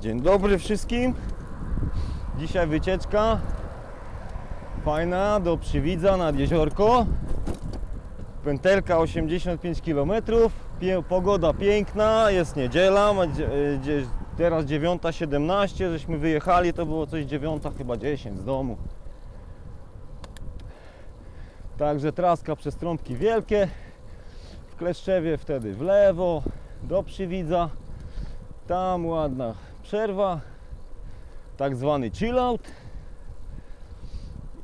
Dzień dobry wszystkim. Dzisiaj wycieczka fajna do Przywidza nad jeziorko. Pętelka 85 km. Pogoda piękna, jest niedziela. e, Teraz 9.17, żeśmy wyjechali, to było coś 9 chyba 10 z domu. Także traska przez trąbki wielkie. W Kleszczewie wtedy w lewo do Przywidza. Tam ładna przerwa, tak zwany chillout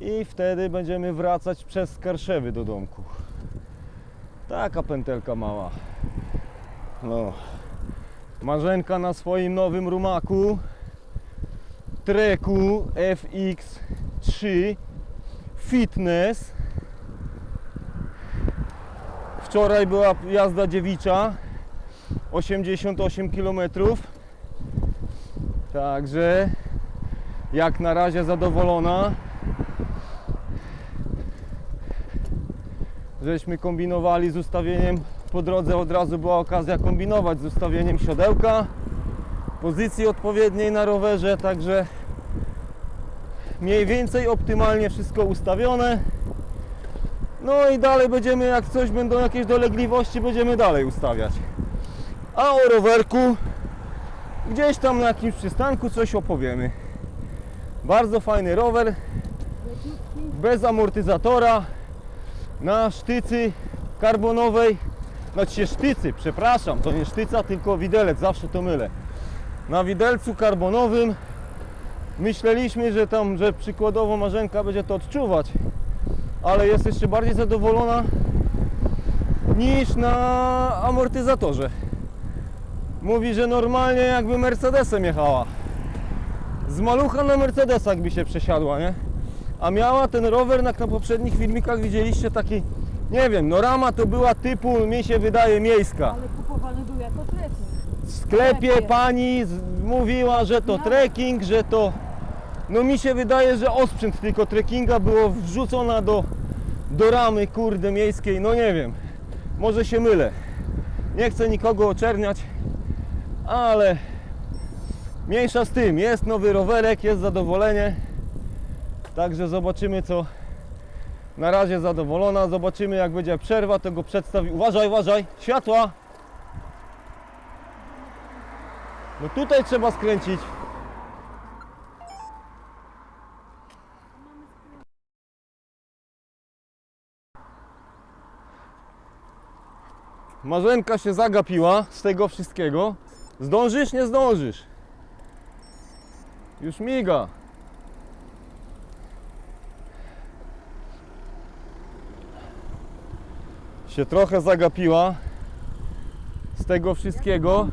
i wtedy będziemy wracać przez Skarszewy do domku. Taka pętelka mała. No. Marzenka na swoim nowym rumaku Treku FX3 Fitness. Wczoraj była jazda dziewicza 88 km. Także jak na razie zadowolona. Żeśmy kombinowali z ustawieniem po drodze od razu była okazja kombinować z ustawieniem siodełka, pozycji odpowiedniej na rowerze, także mniej więcej optymalnie wszystko ustawione. No i dalej będziemy, jak coś będą jakieś dolegliwości, będziemy dalej ustawiać. A o rowerku gdzieś tam na jakimś przystanku coś opowiemy. Bardzo fajny rower, bez amortyzatora, na sztycy karbonowej, znaczy sztycy, przepraszam, to nie sztyca, tylko widelec, zawsze to mylę. Na widelcu karbonowym myśleliśmy, że tam, że przykładowo Marzenka będzie to odczuwać, ale jest jeszcze bardziej zadowolona niż na amortyzatorze. Mówi, że normalnie jakby Mercedesem jechała. Z malucha na Mercedesa jakby się przesiadła, nie? A miała ten rower, jak na poprzednich filmikach widzieliście, taki, nie wiem, no rama to była typu, mi się wydaje, miejska. Ale kupowany był jako trekking. W sklepie pani z- mówiła, że to No. trekking, że to... No mi się wydaje, że osprzęt tylko trekkinga było wrzucona do, do ramy, kurde, miejskiej, no nie wiem. Może się mylę. Nie chcę nikogo oczerniać, ale mniejsza z tym. Jest nowy rowerek, jest zadowolenie. Także zobaczymy co. Na razie zadowolona, zobaczymy jak będzie przerwa, to go przedstawi. Uważaj, uważaj, światła! No tutaj trzeba skręcić. Marzenka się zagapiła z tego wszystkiego. Zdążysz, nie zdążysz. Już miga. Się trochę zagapiła z tego wszystkiego.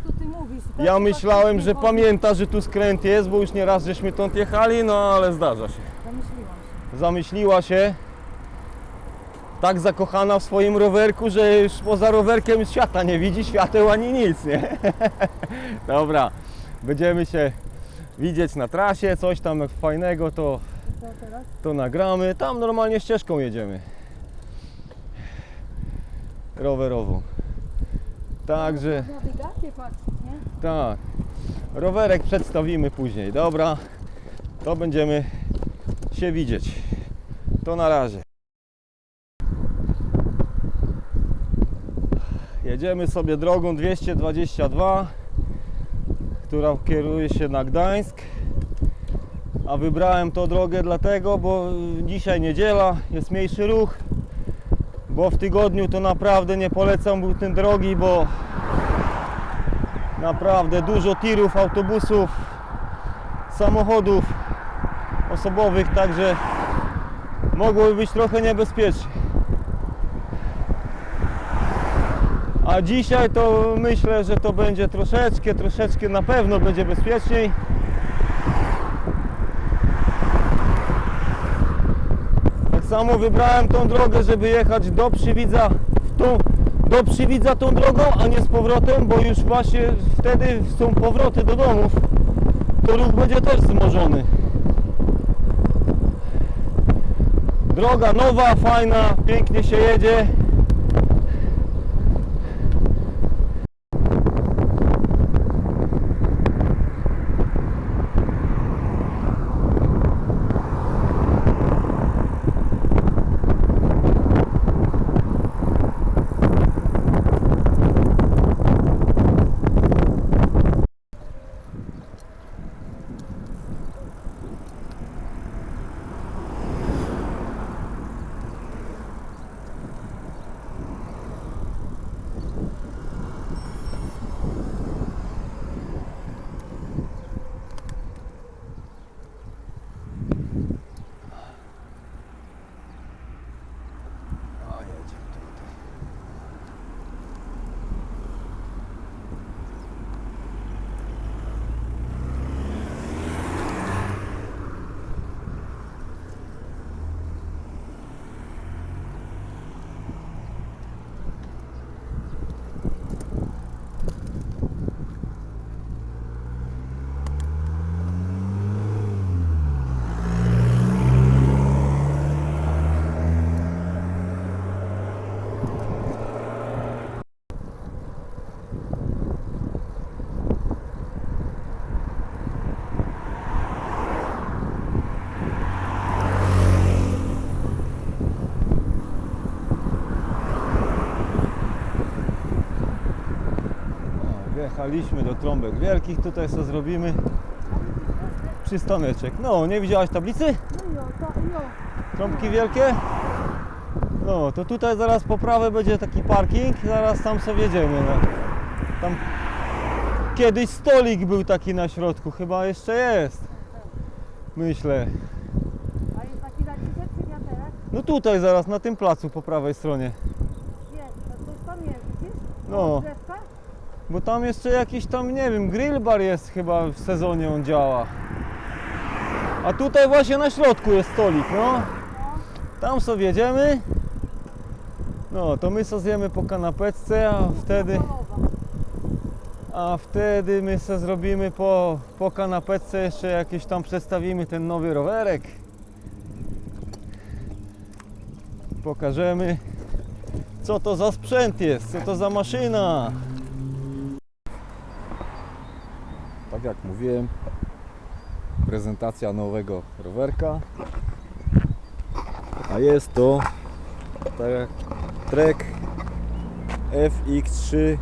Ja myślałem, że pamięta, że tu skręt jest, bo już nieraz żeśmy stąd jechali, no ale zdarza się. Zamyśliłam się. Zamyśliła się, tak zakochana w swoim rowerku, że już poza rowerkiem świata nie widzi, świateł ani nic, nie? Dobra, będziemy się widzieć na trasie, coś tam fajnego to, to nagramy. Tam normalnie ścieżką jedziemy. Rowerową. Także... Tak. Rowerek przedstawimy później. Dobra. To będziemy się widzieć. To na razie. Jedziemy sobie drogą 222, która kieruje się na Gdańsk. A wybrałem tą drogę dlatego, bo dzisiaj niedziela, jest mniejszy ruch. Bo w tygodniu to naprawdę nie polecam był ten drogi, bo Naprawdę dużo tirów, autobusów, samochodów osobowych, także mogłoby być trochę niebezpiecznie. A dzisiaj to myślę, że to będzie troszeczkę, troszeczkę na pewno będzie bezpieczniej. Tak samo wybrałem tą drogę, żeby jechać do Przywidza, w tą, do Przywidza tą drogą, a nie z powrotem, bo już właśnie wtedy są powroty do domów. To ruch będzie też wzmożony. Droga nowa, fajna, pięknie się jedzie. O, Wjechaliśmy do trąbek wielkich, tutaj co zrobimy. Przystaneczek. No, nie widziałaś tablicy? Trąbki wielkie? No, to tutaj zaraz po prawej będzie taki parking, zaraz tam sobie jedziemy. No. Tam kiedyś stolik był taki na środku, chyba jeszcze jest. Myślę. A jest taki zaciszek czy wiaterek? No tutaj zaraz na tym placu po prawej stronie. Jest, to coś tam jest, widzisz? No. Bo tam jeszcze jakiś tam, nie wiem, grill bar jest chyba w sezonie on działa. A tutaj właśnie na środku jest stolik, no. Tam sobie jedziemy. No, to my sobie zjemy po kanapeczce, a wtedy, a wtedy my sobie zrobimy po, po kanapeczce jeszcze jakieś tam przedstawimy ten nowy rowerek. Pokażemy co to za sprzęt jest, co to za maszyna. Tak jak mówiłem, prezentacja nowego rowerka. A jest to Trek FX3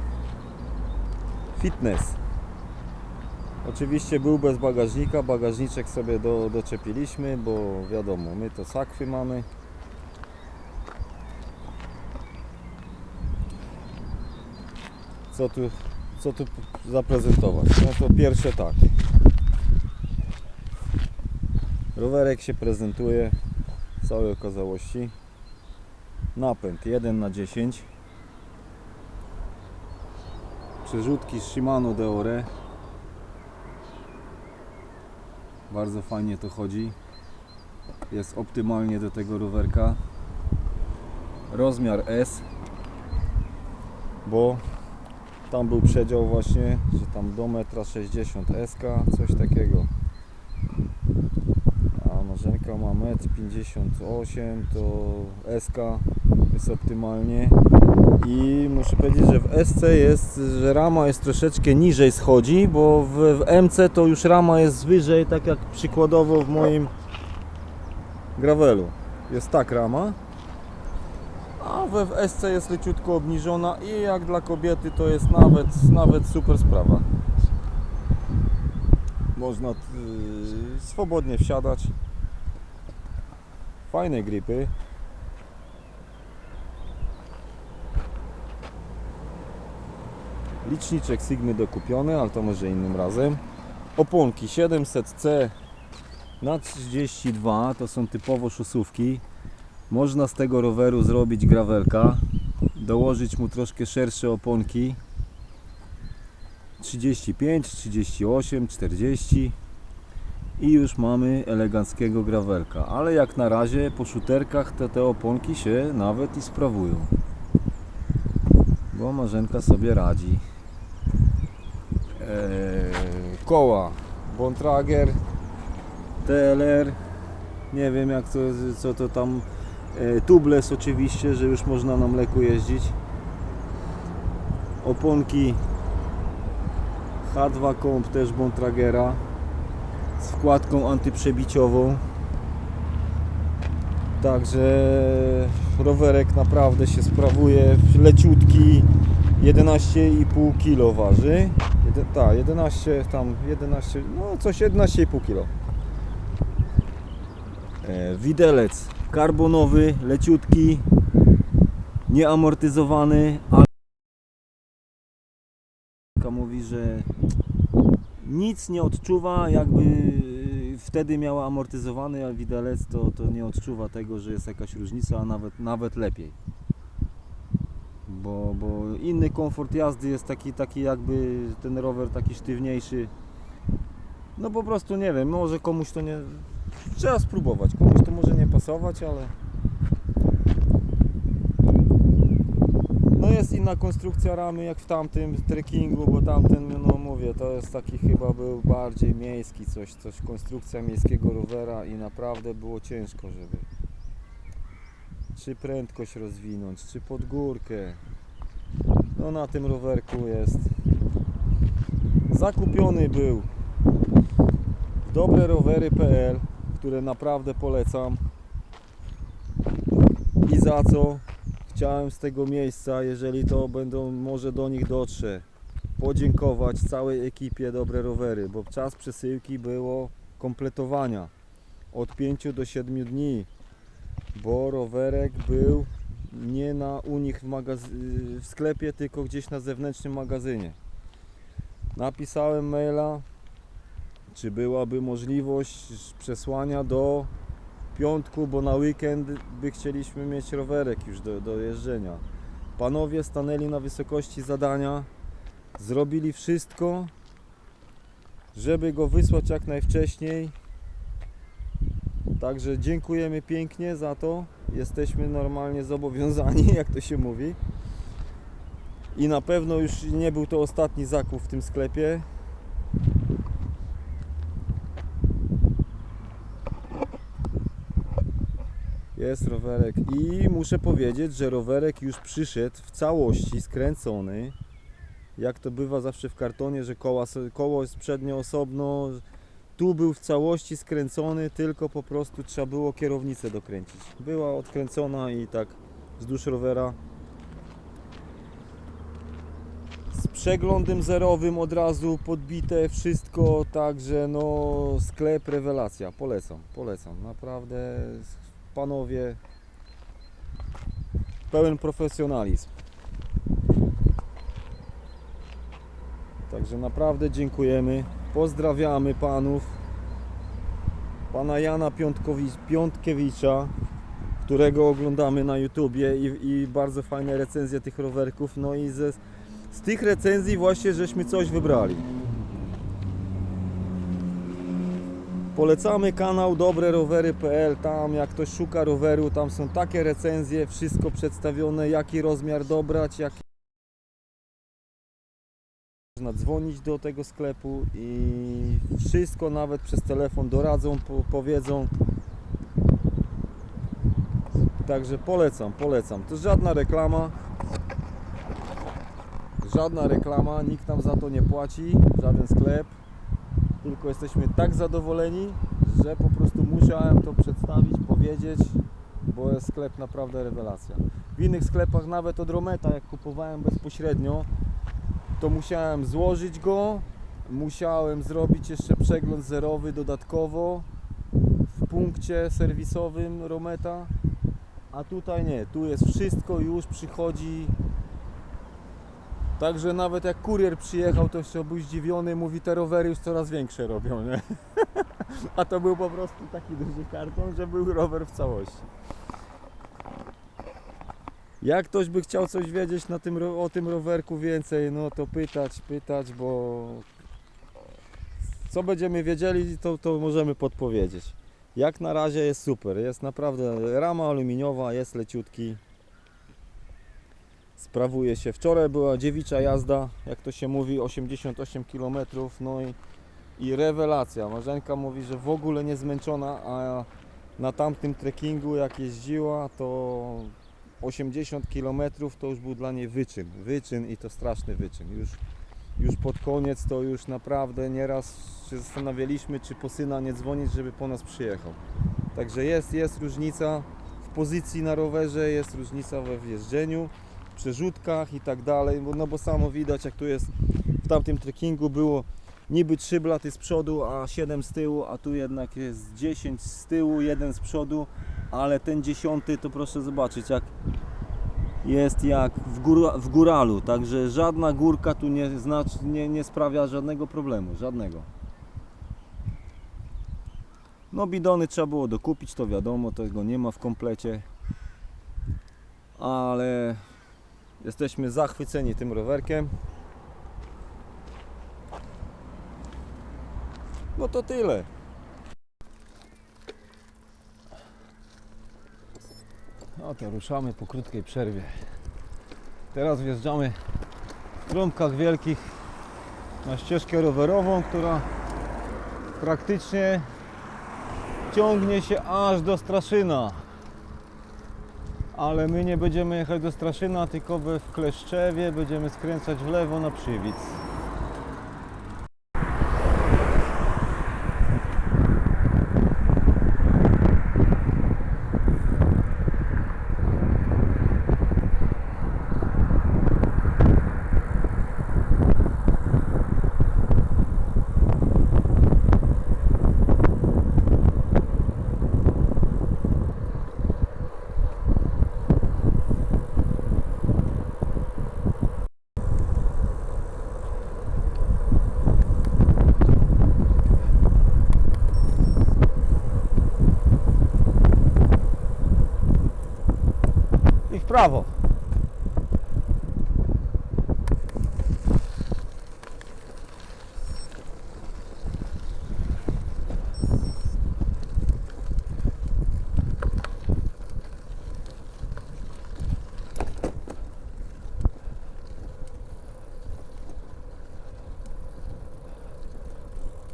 Fitness. Oczywiście był bez bagażnika, bagażniczek sobie do, doczepiliśmy, bo wiadomo, my to sakwy mamy. Co tu, co tu zaprezentować? No to pierwsze tak. Rowerek się prezentuje w całej okazałości. Napęd 1 na 10 Przerzutki Shimano Deore. Bardzo fajnie to chodzi. Jest optymalnie do tego rowerka. Rozmiar S, bo tam był przedział właśnie, że tam do metra 60 SK, coś takiego. A marzenka ma 1,58 m, to SK jest optymalnie. I muszę powiedzieć, że w SC jest, że rama jest troszeczkę niżej schodzi, bo w, w MC to już rama jest wyżej, tak jak przykładowo w moim gravelu. Jest tak rama. W SC jest leciutko obniżona i jak dla kobiety to jest nawet, nawet super sprawa. Można yy, swobodnie wsiadać. Fajne gripy. Liczniczek Sigmy dokupiony, ale to może innym razem. Oponki 700C na 32 to są typowo szosówki. Można z tego roweru zrobić gravelka. dołożyć mu troszkę szersze oponki. 35, 38, 40 i już mamy eleganckiego gravelka, ale jak na razie po szuterkach te, te oponki się nawet i sprawują. Bo Marzenka sobie radzi. Eee, koła. Bontrager TLR nie wiem jak to, co to tam e, tubeless oczywiście, że już można na mleku jeździć oponki H2 Comp też Bontragera z wkładką antyprzebiciową Także rowerek naprawdę się sprawuje, leciutki 11,5 kg waży. Jede, tak, 11 tam 11, no coś 11,5 kg. E, widelec karbonowy, leciutki, nieamortyzowany, ale mówi, że nic nie odczuwa, jakby wtedy miała amortyzowany a widelec, to, to nie odczuwa tego, że jest jakaś różnica, a nawet, nawet lepiej. Bo, bo inny komfort jazdy jest taki, taki jakby ten rower taki sztywniejszy. No po prostu nie wiem, może komuś to nie... Trzeba spróbować, komuś to może nie pasować, ale... No jest inna konstrukcja ramy jak w tamtym trekkingu, bo tamten, no mówię, to jest taki chyba był bardziej miejski, coś, coś konstrukcja miejskiego rowera i naprawdę było ciężko, żeby czy prędkość rozwinąć, czy pod górkę. No na tym rowerku jest. Zakupiony był w dobrerowery.pl, które naprawdę polecam. I za co? chciałem z tego miejsca, jeżeli to będą, może do nich dotrze, podziękować całej ekipie Dobre Rowery, bo czas przesyłki było kompletowania od 5 do 7 dni, bo rowerek był nie na, u nich w, w sklepie, tylko gdzieś na zewnętrznym magazynie. Napisałem maila, czy byłaby możliwość przesłania do piątku, bo na weekend by chcieliśmy mieć rowerek już do, do jeżdżenia. Panowie stanęli na wysokości zadania, zrobili wszystko, żeby go wysłać jak najwcześniej. Także dziękujemy pięknie za to. Jesteśmy normalnie zobowiązani, jak to się mówi. I na pewno już nie był to ostatni zakup w tym sklepie. Jest rowerek i muszę powiedzieć, że rowerek już przyszedł w całości skręcony. Jak to bywa zawsze w kartonie, że koła, koło jest przednio osobno. Tu był w całości skręcony, tylko po prostu trzeba było kierownicę dokręcić. Była odkręcona i tak wzdłuż rowera. Z przeglądem zerowym od razu podbite wszystko, także no sklep rewelacja, polecam, polecam, naprawdę panowie, pełen profesjonalizm. Także naprawdę dziękujemy. Pozdrawiamy panów. Pana Jana Piątkiewicza, którego oglądamy na YouTubie i, i bardzo fajne recenzje tych rowerków. No i ze, z tych recenzji właśnie żeśmy coś wybrali. Polecamy kanał dobrerowery.pl, tam jak ktoś szuka roweru, tam są takie recenzje, wszystko przedstawione, jaki rozmiar dobrać, jaki można dzwonić do tego sklepu i wszystko nawet przez telefon doradzą, po, powiedzą. Także polecam, polecam. To żadna reklama. Żadna reklama, nikt nam za to nie płaci, żaden sklep tylko jesteśmy tak zadowoleni, że po prostu musiałem to przedstawić, powiedzieć, bo jest sklep naprawdę rewelacja. W innych sklepach, nawet od Rometa, jak kupowałem bezpośrednio, to musiałem złożyć go, musiałem zrobić jeszcze przegląd zerowy dodatkowo w punkcie serwisowym Rometa, a tutaj nie, tu jest wszystko już przychodzi Także nawet jak kurier przyjechał, to jeszcze był zdziwiony, mówi te rowery już coraz większe robią, nie? A to był po prostu taki duży karton, że był rower w całości. Jak ktoś by chciał coś wiedzieć na tym, o tym rowerku więcej, no to pytać, pytać, bo co będziemy wiedzieli, to, to możemy podpowiedzieć. Jak na razie jest super, jest naprawdę rama aluminiowa, jest leciutki. Sprawuje się. Wczoraj była dziewicza jazda, jak to się mówi, 88 km, no i, i rewelacja. Marzenka mówi, że w ogóle nie zmęczona, a na tamtym trekkingu jak jeździła, to 80 km to już był dla niej wyczyn. Wyczyn i to straszny wyczyn. Już, już pod koniec to już naprawdę nieraz się zastanawialiśmy, czy po syna nie dzwonić, żeby po nas przyjechał. Także jest, jest różnica w pozycji na rowerze, jest różnica we wjeżdżeniu, przerzutkach i tak dalej, bo, no bo samo widać jak tu jest w tamtym trekkingu było niby 3 blaty z przodu, a 7 z tyłu, a tu jednak jest 10 z tyłu, jeden z przodu, ale ten dziesiąty to proszę zobaczyć jak jest jak w, góra, w góralu, także żadna górka tu nie, znacz, nie, nie sprawia żadnego problemu, żadnego. No bidony trzeba było dokupić, to wiadomo, tego nie ma w komplecie, ale jesteśmy zachwyceni tym rowerkiem. No to tyle. No to ruszamy po krótkiej przerwie. Teraz wjeżdżamy w Trąbkach Wielkich na ścieżkę rowerową, która praktycznie ciągnie się aż do Straszyna. Ale my nie będziemy jechać do Straszyna, tylko we w Kleszczewie będziemy skręcać w lewo na Przywic. Prawo.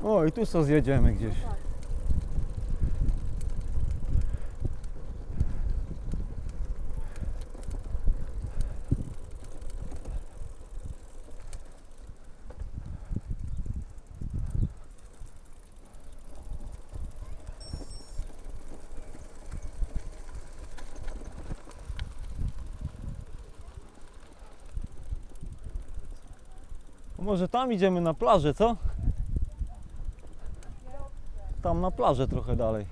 O, i tu co zjedziemy gdzieś. Może tam idziemy na plażę, co? Tam na plażę trochę dalej.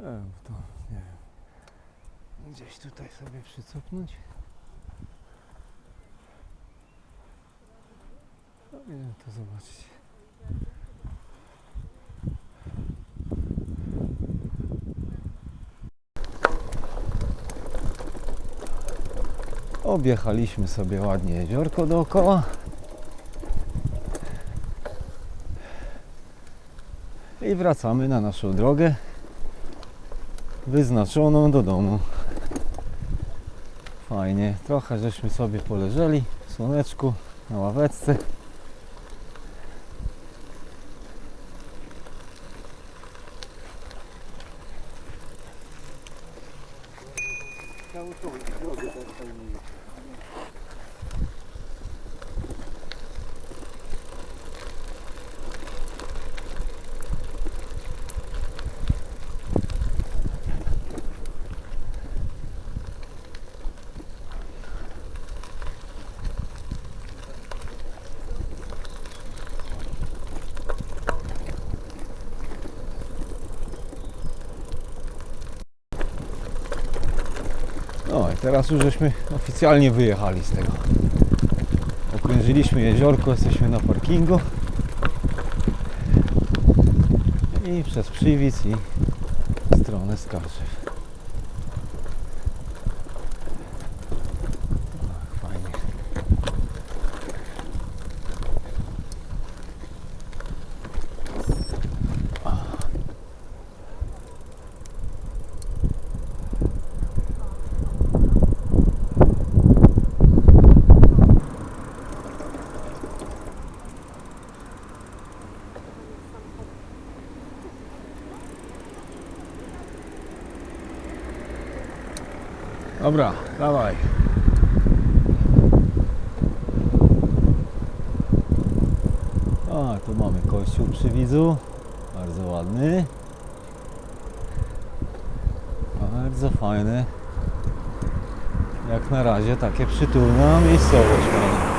E, to nie wiem. Gdzieś tutaj sobie przycupnąć. No, to zobaczyć. Objechaliśmy sobie ładnie jeziorko dookoła. I wracamy na naszą drogę wyznaczoną do domu. Fajnie, trochę żeśmy sobie poleżeli w słoneczku, na ławeczce. Teraz już żeśmy oficjalnie wyjechali z tego. Okrężyliśmy jeziorko, jesteśmy na parkingu. I przez Przywic i w stronę Skarszew. Ach, Fajnie. Dobra, dawaj. A, tu mamy kościół przy widzu. Bardzo ładny. Bardzo fajny. Jak na razie takie przytulna miejscowość fajna.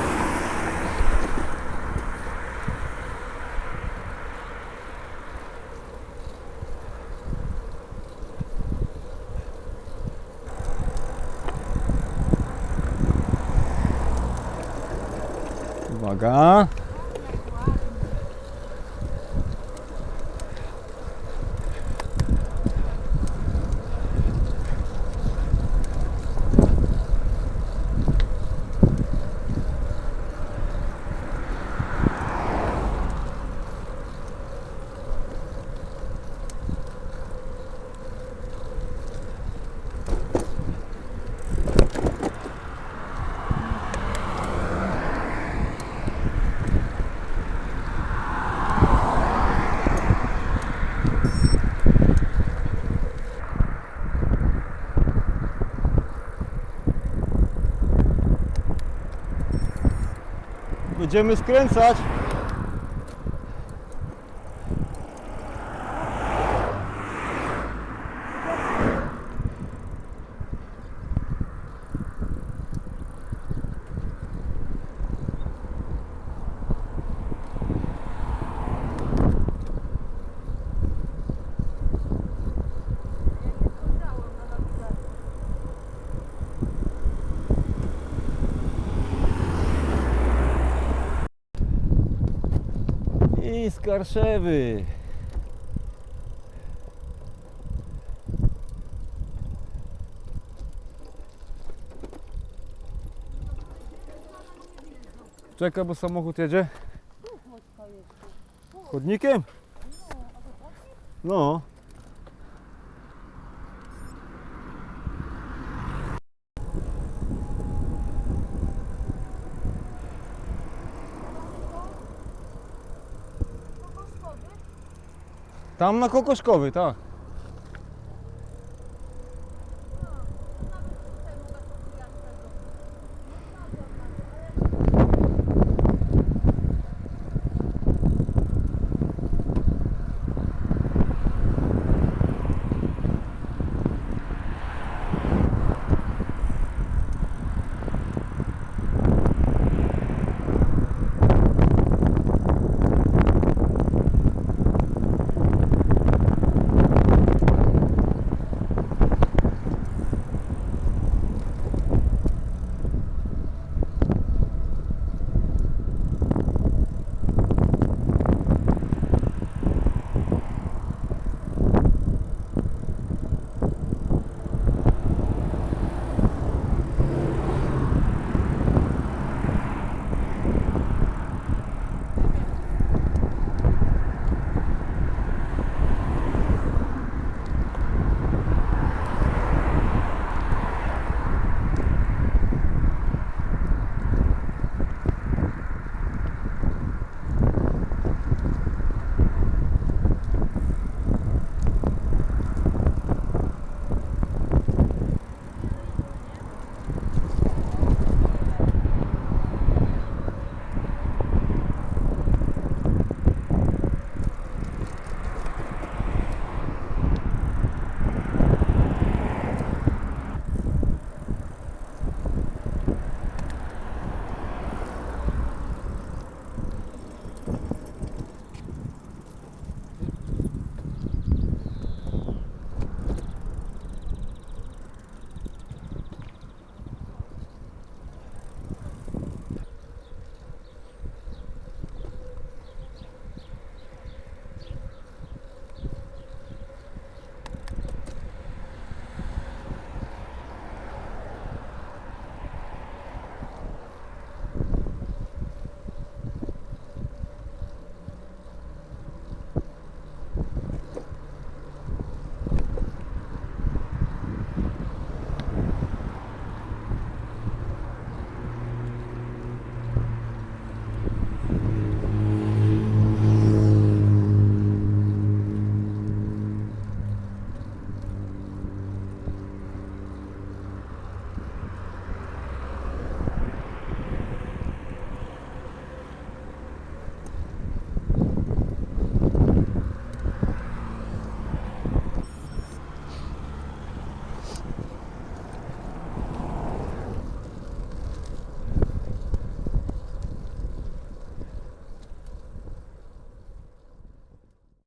Uwaga. Będziemy skręcać. I Skarszewy. Czeka, bo samochód jedzie. Chodnikiem? No. Tam na Kokoszkowy, tak.